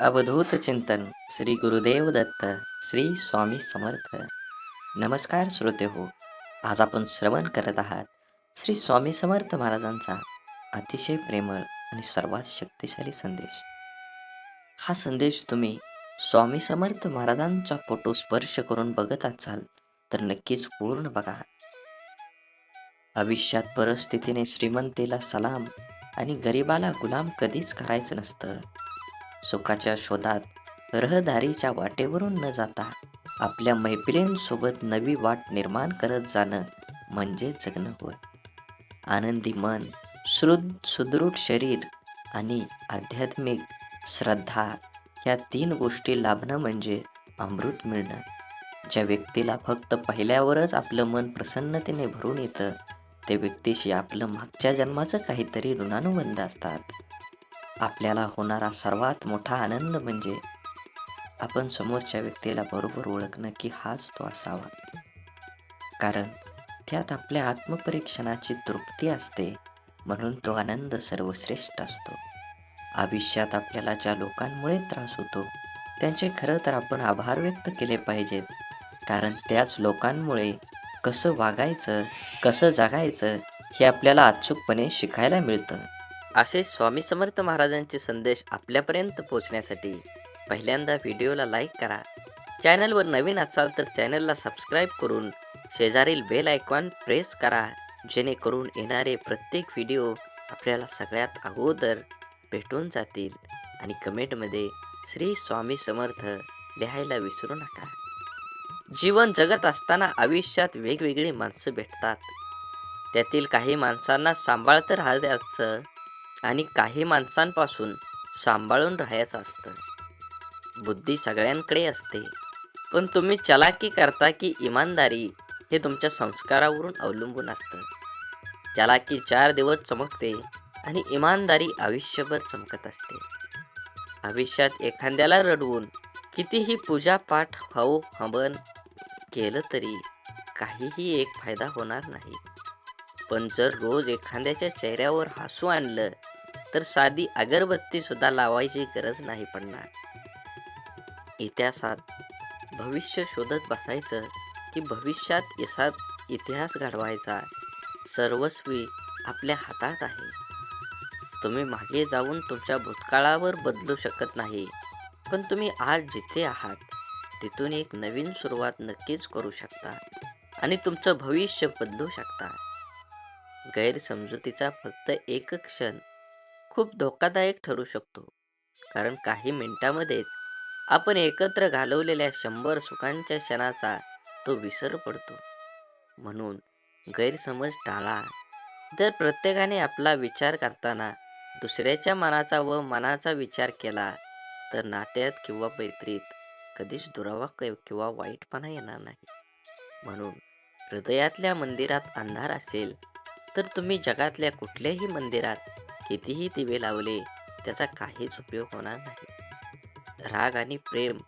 अवधूत चिंतन श्री गुरुदेव दत्त श्री स्वामी समर्थ. नमस्कार श्रोते हो आज आपण श्रवण करत आहात श्री स्वामी समर्थ महाराजांचा अतिशय प्रेमळ आणि सर्वात शक्तिशाली संदेश. हा संदेश तुम्ही स्वामी समर्थ महाराजांचा फोटो स्पर्श करून बघत असाल तर नक्कीच पूर्ण बघा. आयुष्यात परिस्थितीने श्रीमंतीला सलाम आणि गरिबाला गुलाम कधीच करायचं नसतं. सुखाच्या शोधात रहदारीच्या वाटेवरून न जाता आपल्या मैफिलींसोबत नवी वाट निर्माण करत जाणं म्हणजे जगणं होय. आनंदी मन श्रुद सुदृढ शरीर आणि आध्यात्मिक श्रद्धा ह्या तीन गोष्टी लाभणं म्हणजे अमृत मिळणं. ज्या व्यक्तीला फक्त पाहिल्यावरच आपलं मन प्रसन्नतेने भरून येतं त्या व्यक्तीशी आपलं मागच्या जन्माचं काहीतरी ऋणानुबंध असतात. आपल्याला होणारा सर्वात मोठा आनंद म्हणजे आपण समोरच्या व्यक्तीला बरोबर ओळखणं की हाच तो असावा. कारण त्यात आपल्या आत्मपरीक्षणाची तृप्ती असते म्हणून तो आनंद सर्वश्रेष्ठ असतो. आयुष्यात आपल्याला ज्या लोकांमुळे त्रास होतो त्यांचे खरं तर आपण आभार व्यक्त केले पाहिजेत. कारण त्याच लोकांमुळे कसं वागायचं कसं जगायचं हे आपल्याला अचूकपणे शिकायला मिळतं. असे स्वामी समर्थ महाराजांचे संदेश आपल्यापर्यंत पोहोचण्यासाठी पहिल्यांदा व्हिडिओला लाईक करा. चॅनलवर नवीन असाल तर चॅनलला सबस्क्राईब करून शेजारील बेल आयकॉन प्रेस करा जेणेकरून येणारे प्रत्येक व्हिडिओ आपल्याला सगळ्यात अगोदर भेटून जातील आणि कमेंटमध्ये श्री स्वामी समर्थ लिहायला विसरू नका. जीवन जगत असताना आयुष्यात वेगवेगळी माणसं भेटतात. त्यातील काही माणसांना सांभाळतं राहायचं आणि काही माणसांपासून सांभाळून राहायचं असतं. बुद्धी सगळ्यांकडे असते. पण तुम्ही चलाकी करता की इमानदारी हे तुमच्या संस्कारावरून अवलंबून असतं. चलाकी चार दिवस चमकते आणि इमानदारी आयुष्यभर चमकत असते. आयुष्यात एखाद्याला रडवून कितीही पूजापाठ हव हवन केलं तरी काहीही एक फायदा होणार नाही. पण जर रोज एखाद्याच्या चेहऱ्यावर हसू आणलं तर साधी अगरबत्ती सुद्धा लावायची गरज नाही पडणार. इतिहासात भविष्य शोधत बसायचं की भविष्यात यशात इतिहास घडवायचा सर्वस्वी आपल्या हातात आहे. तुम्ही मागे जाऊन तुमच्या भूतकाळावर बदलू शकत नाही पण तुम्ही आज जिथे आहात तिथून एक नवीन सुरुवात नक्कीच करू शकता आणि तुमचं भविष्य बदलू शकता. गैरसमजुतीचा फक्त एक क्षण खूप धोकादायक ठरू शकतो. कारण काही मिनिटांमध्येच आपण एकत्र घालवलेल्या शंभर सुखांच्या क्षणाचा तो विसर पडतो. म्हणून गैरसमज टाळा. जर प्रत्येकाने आपला विचार करताना दुसऱ्याच्या मनाचा व मनाचा विचार केला तर नात्यात किंवा मैत्रीत कधीच दुरावा किंवा वाईटपणा येणार नाही. म्हणून हृदयातल्या मंदिरात अंधार असेल तर तुम्ही जगातल्या कुठल्याही मंदिरात कितीही दिवे लावले त्याचा काहीच उपयोग होणार नाही. राग आणि प्रेम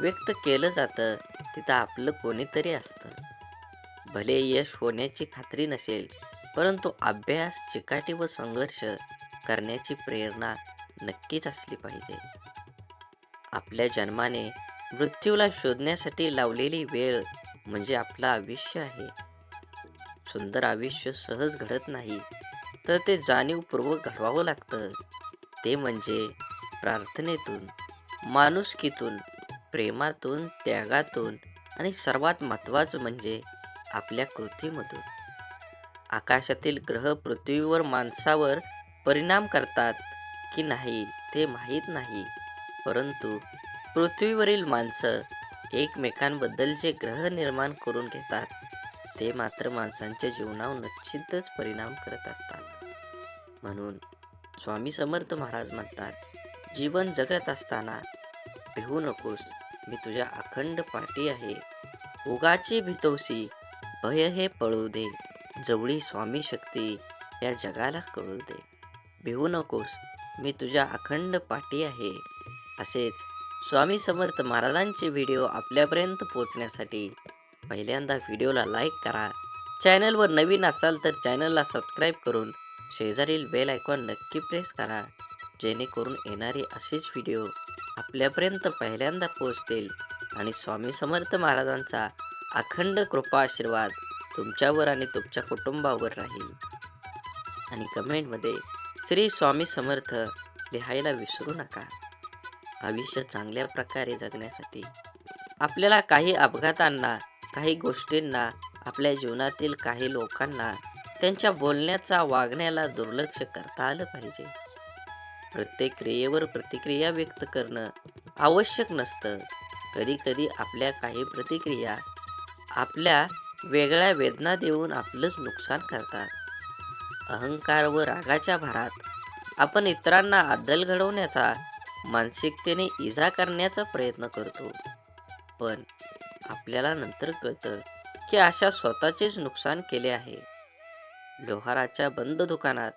व्यक्त केलं जातं तिथं आपलं कोणीतरी असतं. भले यश होण्याची खात्री नसेल परंतु अभ्यास चिकाटी व संघर्ष करण्याची प्रेरणा नक्कीच असली पाहिजे. आपल्या जन्माने मृत्यूला शोधण्यासाठी लावलेली वेळ म्हणजे आपलं आयुष्य आहे. सुंदर आयुष्य सहज घडत नाही तर ते जाणीवपूर्वक घडवावं लागतं. ते म्हणजे प्रार्थनेतून माणुसकीतून प्रेमातून त्यागातून आणि सर्वात महत्त्वाचं म्हणजे आपल्या कृतीमधून. आकाशातील ग्रह पृथ्वीवर माणसावर परिणाम करतात की नाही ते माहीत नाही. परंतु पृथ्वीवरील माणसं एकमेकांबद्दल जे ग्रह निर्माण करून घेतात ते मात्र माणसांच्या जीवनावर निश्चितच परिणाम करत असतात. म्हणून स्वामी समर्थ महाराज म्हणतात जीवन जगत असताना भिवू नकोस मी तुझ्या अखंड पाठी आहे. उगाची भितोसी भय हे पळू दे. जवळी स्वामी शक्ती या जगाला कळू दे. भिवू नकोस मी तुझ्या अखंड पाठी आहे. असेच स्वामी समर्थ महाराजांचे व्हिडिओ आपल्यापर्यंत पोचण्यासाठी पहिल्यांदा व्हिडिओला लाईक करा. चॅनलवर नवीन असाल तर चॅनलला सबस्क्राईब करून शेजारील बेल आयकॉन नक्की प्रेस करा जेणेकरून येणारे असेच व्हिडिओ आपल्यापर्यंत पहिल्यांदा पोहोचतील. आणि स्वामी समर्थ महाराजांचा अखंड कृपा आशीर्वाद तुमच्यावर आणि तुमच्या कुटुंबावर राहील. आणि कमेंटमध्ये श्री स्वामी समर्थ लिहायला विसरू नका. आयुष्य चांगल्या प्रकारे जगण्यासाठी आपल्याला काही अपघातांना काही गोष्टींना आपल्या जीवनातील काही लोकांना त्यांच्या बोलण्याचा वागण्याला दुर्लक्ष करता आलं पाहिजे. प्रत्येक क्रियेवर प्रतिक्रिया व्यक्त करणं आवश्यक नसतं. कधी कधी आपल्या काही प्रतिक्रिया आपल्या वेगळ्या वेदना देऊन आपलंच नुकसान करतात. अहंकार व रागाच्या भारात आपण इतरांना अद्दल घडवण्याचा मानसिकतेने इजा करण्याचा प्रयत्न करतो. पण आपल्याला नंतर कळतं की अशा स्वतःचेच नुकसान केले आहे. लोहाराच्या बंद दुकानात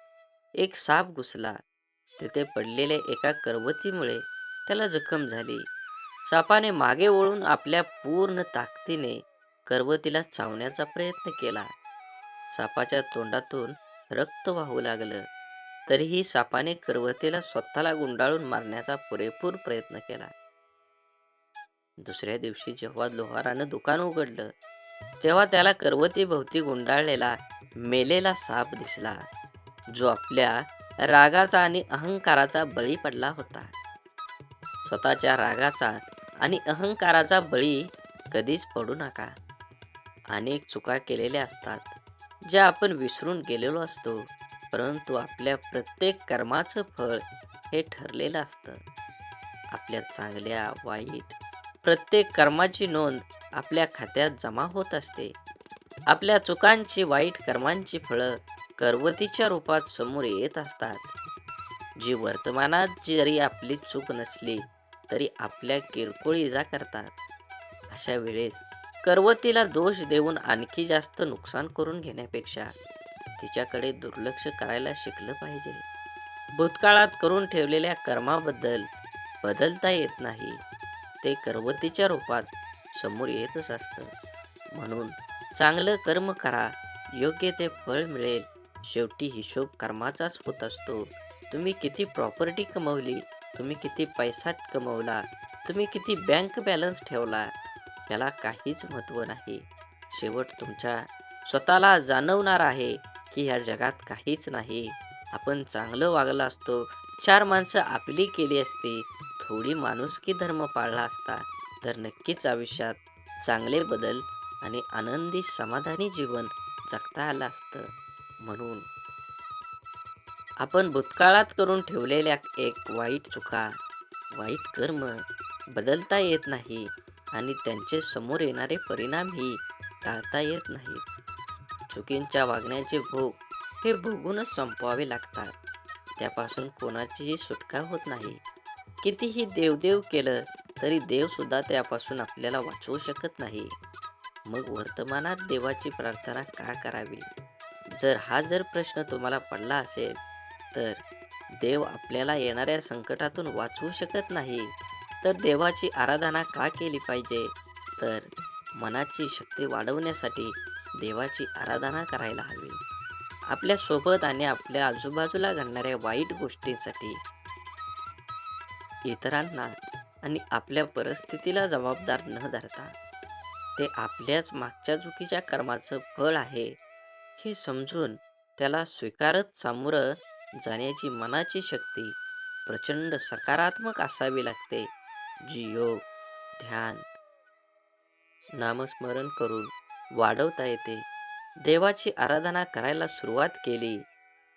एक साप घुसला. तिथे पडलेल्या एका करवतीमुळे त्याला जखम झाली. सापाने मागे वळून आपल्या पूर्ण ताकदीने करवतीला चावण्याचा प्रयत्न केला. सापाच्या तोंडातून रक्त वाहू लागलं. तरीही सापाने करवतीला स्वतःला गुंडाळून मारण्याचा पुरेपूर प्रयत्न केला. दुसऱ्या दिवशी जेव्हा लोहारानं दुकान उघडलं तेव्हा त्याला करवतीभोवती गुंडाळलेला मेलेला साप दिसला जो आपल्या रागाचा आणि अहंकाराचा बळी पडला होता. स्वतःच्या रागाचा आणि अहंकाराचा बळी कधीच पडू नका. अनेक चुका केलेल्या असतात ज्या आपण विसरून गेलेलो असतो परंतु आपल्या प्रत्येक कर्माचं फळ हे ठरलेलं असतं. आपल्या चांगल्या वाईट प्रत्येक कर्माची नोंद आपल्या खात्यात जमा होत असते. आपल्या चुकांची वाईट कर्मांची फळं करवतीच्या रूपात समोर येत असतात. जी वर्तमानात जरी आपली चूक नसली तरी आपल्या किरकोळ इजा करतात. अशा वेळेस करवतीला दोष देऊन आणखी जास्त नुकसान करून घेण्यापेक्षा तिच्याकडे दुर्लक्ष करायला शिकलं पाहिजे. भूतकाळात करून ठेवलेल्या कर्माबद्दल बदलता येत नाही. ते करवतीच्या रूपात समोर येतच असतं. म्हणून चांगलं कर्म करा. योग्य ते फळ मिळेल. शेवटी हिशोब कर्माचाच होत असतो. तुम्ही किती प्रॉपर्टी कमवली तुम्ही किती पैसा कमवला तुम्ही किती बँक बॅलन्स ठेवला याला काहीच महत्त्व नाही. शेवट तुमच्या स्वतःला जाणवणार आहे की ह्या जगात काहीच नाही. आपण चांगलं वागलं असतो. चार माणसं आपली केली असती. थोडी माणुसकी धर्म पाळला असता. तर नक्कीच आयुष्यात चांगले बदल आणि आनंदी समाधानी जीवन जगता आलं असतं म्हणून. आपण भूतकाळात करून ठेवलेल्या एक वाईट चुका वाईट कर्म बदलता येत नाही आणि त्यांचे समोर येणारे परिणामही टाळता येत नाहीत चुकींच्या वागण्याचे भोग हे भोगूनच संपवावे लागतात. त्यापासून कोणाचीही सुटका होत नाही. कितीही देवदेव केलं तरी देवसुद्धा त्यापासून आपल्याला वाचवू शकत नाही. मग वर्तमानात देवाची प्रार्थना का करावी? जर हा जर प्रश्न तुम्हाला पडला असेल तर देव आपल्याला येणाऱ्या संकटातून वाचवू शकत नाही. तर देवाची आराधना का केली पाहिजे? तर मनाची शक्ती वाढवण्यासाठी देवाची आराधना करायला हवी. आपल्यासोबत आणि आपल्या आजूबाजूला घडणाऱ्या वाईट गोष्टींसाठी इतरांना आणि आपल्या परिस्थितीला जबाबदार न धरता ते आपल्याच मागच्या चुकीच्या कर्माचं फळ आहे हे समजून त्याला स्वीकारत सामोरं जाण्याची मनाची शक्ती प्रचंड सकारात्मक असावी लागते. जी योग ध्यान. नामस्मरण करून वाढवता येते. देवाची आराधना करायला सुरुवात केली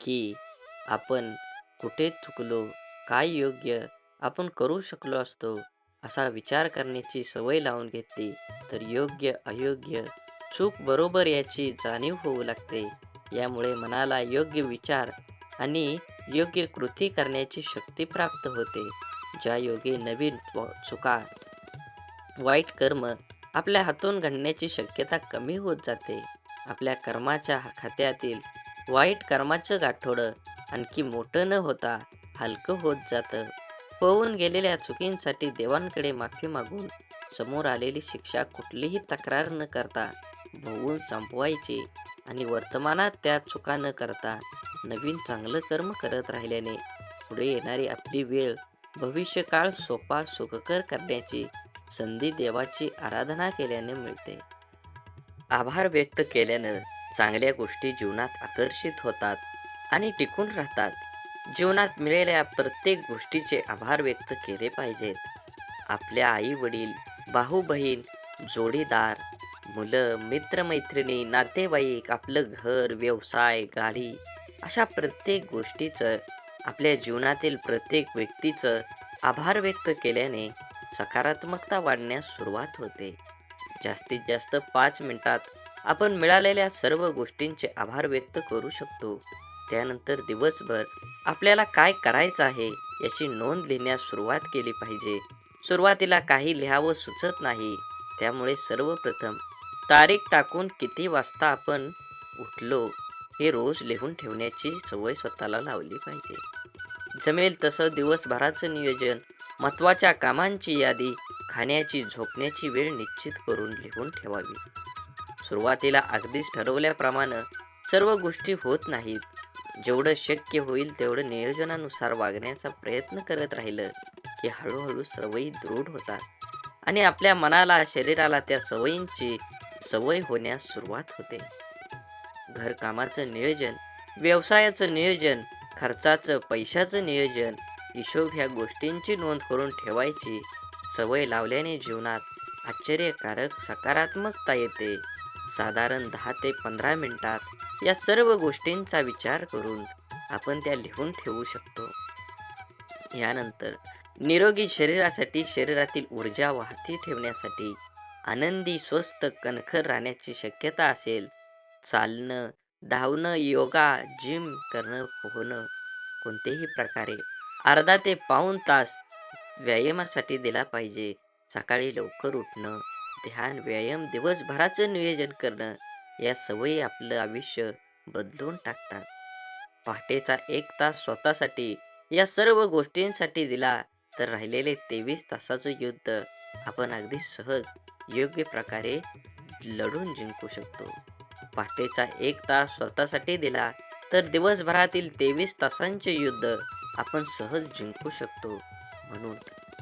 की आपण कुठे चुकलो काय योग्य आपण करू शकलो असतो असा विचार करण्याची सवय लावून घेतली तर योग्य अयोग्य चूक बरोबर याची जाणीव होऊ लागते. यामुळे मनाला योग्य विचार आणि योग्य कृती करण्याची शक्ती प्राप्त होते. ज्या योगे नवीन चुका वाईट कर्म आपल्या हातून घडण्याची शक्यता कमी होत जाते. आपल्या कर्माच्या खात्यातील वाईट कर्माचं गाठोडं आणखी मोठं न होता हलकं होत जातं. पळून गेलेल्या चुकींसाठी देवांकडे माफी मागून समोर आलेली शिक्षा कुठलीही तक्रार न करता भोगून संपवायची आणि वर्तमानात त्या चुका न करता नवीन चांगलं कर्म करत राहिल्याने पुढे येणारी आपली वेळ भविष्यकाळ सोपा सुखकर करण्याची संधी देवाची आराधना केल्याने मिळते. आभार व्यक्त केल्यानं चांगल्या गोष्टी जीवनात आकर्षित होतात आणि टिकून राहतात. जीवनात मिळालेल्या प्रत्येक गोष्टीचे आभार व्यक्त केले पाहिजेत. आपल्या आई वडील भाऊ बहीण जोडीदार मुलं मित्रमैत्रिणी नातेवाईक आपलं घर व्यवसाय गाडी अशा प्रत्येक गोष्टीचं आपल्या जीवनातील प्रत्येक व्यक्तीचं आभार व्यक्त केल्याने सकारात्मकता वाढण्यास सुरुवात होते. जास्तीत जास्त पाच मिनिटात आपण मिळालेल्या सर्व गोष्टींचे आभार व्यक्त करू शकतो. त्यानंतर दिवसभर आपल्याला काय करायचं आहे याची नोंद लिहिण्यास सुरुवात केली पाहिजे. सुरुवातीला काही लिहावं सुचत नाही. त्यामुळे सर्वप्रथम तारीख टाकून किती वाजता आपण उठलो हे रोज लिहून ठेवण्याची सवय स्वतःला लावली पाहिजे. जमेल तसं दिवसभराचं नियोजन महत्त्वाच्या कामांची यादी खाण्याची झोपण्याची वेळ निश्चित करून लिहून ठेवावी. सुरुवातीला अगदीच ठरवल्याप्रमाणे सर्व गोष्टी होत नाहीत. जेवढं शक्य होईल तेवढं नियोजनानुसार वागण्याचा प्रयत्न करत राहिलं की हळूहळू सवयी दृढ होतात. आणि आपल्या मनाला शरीराला त्या सवयींची सवय होण्यास सुरुवात होते. घरकामाचं नियोजन व्यवसायाचं नियोजन खर्चाचं पैशाचं नियोजन हिशोब ह्या गोष्टींची नोंद करून ठेवायची. सवय लावल्याने जीवनात आश्चर्यकारक सकारात्मकता येते. साधारण दहा ते पंधरा मिनिटात या सर्व गोष्टींचा विचार करून आपण त्या लिहून ठेवू शकतो. यानंतर निरोगी शरीरासाठी शरीरातील ऊर्जा वाहती ठेवण्यासाठी आनंदी स्वस्त कणखर राहण्याची शक्यता असेल चालणं धावणं योगा जिम करणं पोहणं कोणतेही प्रकारे अर्धा ते पाऊण तास व्यायामासाठी दिला पाहिजे. सकाळी लवकर उठणं ध्यान व्यायाम दिवसभराचं नियोजन करणं या सवयी आपलं आयुष्य बदलून टाकतात. पहाटेचा एक तास स्वतःसाठी या सर्व गोष्टींसाठी दिला तर राहिलेले तेवीस तासाचं युद्ध आपण अगदी सहज योग्य प्रकारे लढून जिंकू शकतो. पहाटेचा एक तास स्वतःसाठी दिला तर दिवसभरातील तेवीस तासांचे युद्ध आपण सहज जिंकू शकतो. म्हणून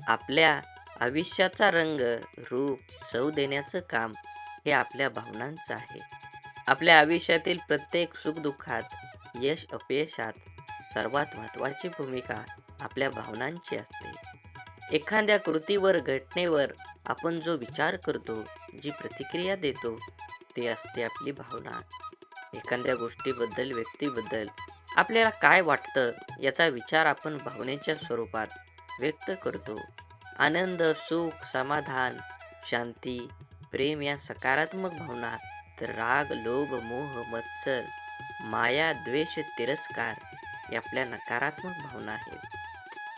आपल्या आयुष्याचा रंग रूप चव देण्याचं काम हे आपल्या भावनांचं आहे. आपल्या आयुष्यातील प्रत्येक सुखदुःखात यश अपयशात सर्वात महत्त्वाची भूमिका आपल्या भावनांची असते. एखाद्या कृतीवर घटनेवर आपण जो विचार करतो जी प्रतिक्रिया देतो ते असते आपली भावना. एखाद्या गोष्टीबद्दल व्यक्तीबद्दल आपल्याला काय वाटतं याचा विचार आपण भावनेच्या स्वरूपात व्यक्त करतो. आनंद सुख समाधान शांती प्रेम या सकारात्मक भावना राग लोभ मोह मत्सर माया द्वेष तिरस्कार या आपल्या नकारात्मक भावना आहेत.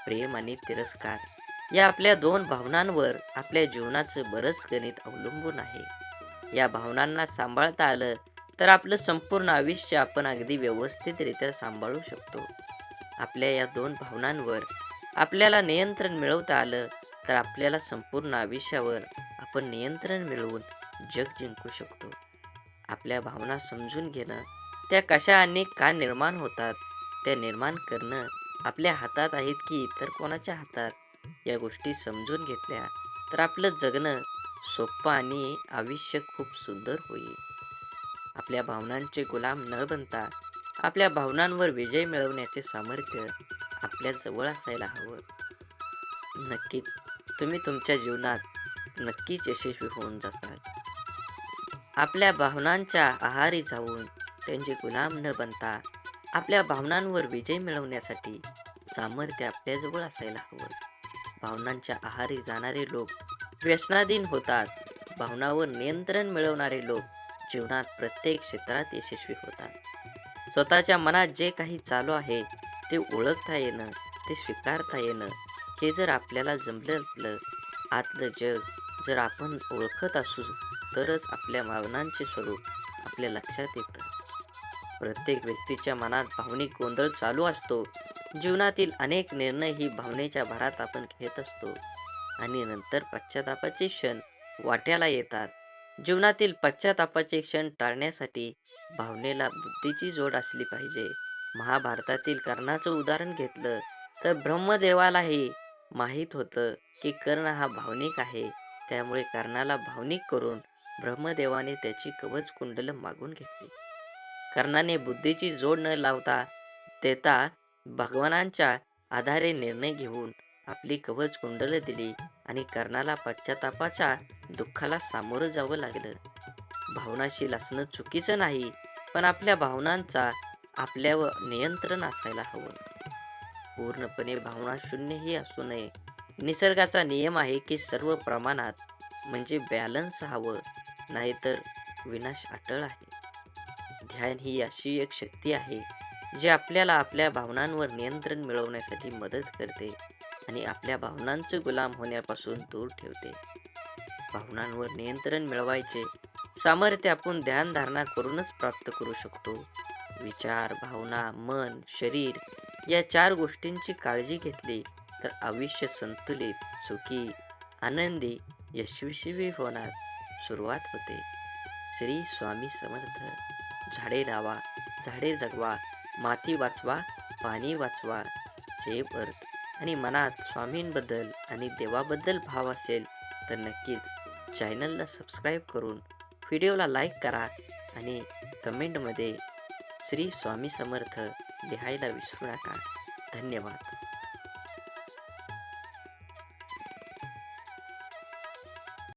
प्रेम आणि तिरस्कार या आपल्या दोन भावनांवर आपल्या जीवनाचं बरंच गणित अवलंबून आहे. या भावनांना सांभाळता आलं तर आपलं संपूर्ण आयुष्य आपण अगदी व्यवस्थितरित्या सांभाळू शकतो. आपल्या या दोन भावनांवर आपल्याला नियंत्रण मिळवता आलं तर आपल्याला संपूर्ण आयुष्यावर आपण नियंत्रण मिळवून जग जिंकू शकतो. आपल्या भावना समजून घेणं त्या कशा आणि का निर्माण होतात त्या निर्माण करणं आपल्या हातात आहेत की इतर कोणाच्या हातात? या गोष्टी समजून घेतल्या तर आपलं जगणं सोपं आणि आयुष्य खूप सुंदर होईल. आपल्या भावनांचे गुलाम न बनता आपल्या भावनांवर विजय मिळवण्याचे सामर्थ्य आपल्या जवळ असायला हवं. नक्कीच तुम्ही तुमच्या जीवनात नक्कीच यशस्वी होऊन जाताल. आपल्या भावनांच्या आहारी जाऊन त्यांचे गुलाम न बनता आपल्या भावनांवर विजय मिळवण्यासाठी सामर्थ्य आपल्याजवळ असायला हवं. भावनांच्या आहारी जाणारे लोक व्यसनाधीन होतात. भावनावर नियंत्रण मिळवणारे लोक जीवनात प्रत्येक क्षेत्रात यशस्वी होतात. स्वतःच्या मनात जे काही चालू आहे ते ओळखता येणं ते स्वीकारता येणं हे जर आपल्याला जमलं असलं आतलं जग जर आपण ओळखत असू तरच आपल्या भावनांचे स्वरूप आपल्या लक्षात येतं. प्रत्येक व्यक्तीच्या मनात भावनिक गोंधळ चालू असतो. जीवनातील अनेक निर्णय ही भावनेच्या भरात आपण घेत असतो. आणि नंतर पश्चातापाचे क्षण वाट्याला येतात. जीवनातील पश्चातापाचे क्षण टाळण्यासाठी भावनेला बुद्धीची जोड असली पाहिजे. महाभारतातील कर्णाचं उदाहरण घेतलं तर ब्रह्मदेवालाही माहीत होतं की कर्ण हा भावनिक आहे. त्यामुळे कर्णाला भावनिक करून ब्रह्मदेवाने त्याची कवच कुंडल मागून घेतली. कर्णाने बुद्धीची जोड न लावता देता भगवानांच्या आधारे निर्णय घेऊन आपली कवच कुंडल दिली आणि कर्णाला पश्चातापाच्या दुःखाला सामोरं जावं लागलं. भावनाशील असणं चुकीचं नाही पण आपल्या भावनांचा आपल्यावर नियंत्रण असायला हवं. पूर्णपणे भावना शून्यही असू नये. निसर्गाचा नियम आहे की सर्व प्रमाणात म्हणजे बॅलन्स हवं. नाहीतर विनाश अटळ आहे. ध्यान ही अशी एक शक्ती आहे जी आपल्याला आपल्या भावनांवर नियंत्रण मिळवण्यासाठी मदत करते आणि आपल्या भावनांचे गुलाम होण्यापासून दूर ठेवते. भावनांवर नियंत्रण मिळवायचे सामर्थ्य आपण ध्यानधारणा करूनच प्राप्त करू शकतो. विचार भावना मन शरीर या चार गोष्टींची काळजी घेतली तर आयुष्य संतुलित सुखी आनंदी यशस्वी होणार. सुरुवात होते. श्री स्वामी समर्थ झाडे लावा झाडे जगवा माती वाचवा पाणी वाचवा जे अर्थ आणि मनात स्वामींबद्दल आणि देवाबद्दल भाव असेल तर नक्कीच चॅनलला सबस्क्राईब करून व्हिडिओला लाईक करा आणि कमेंटमध्ये श्री स्वामी समर्थ लिहायला विसरू नका. धन्यवाद.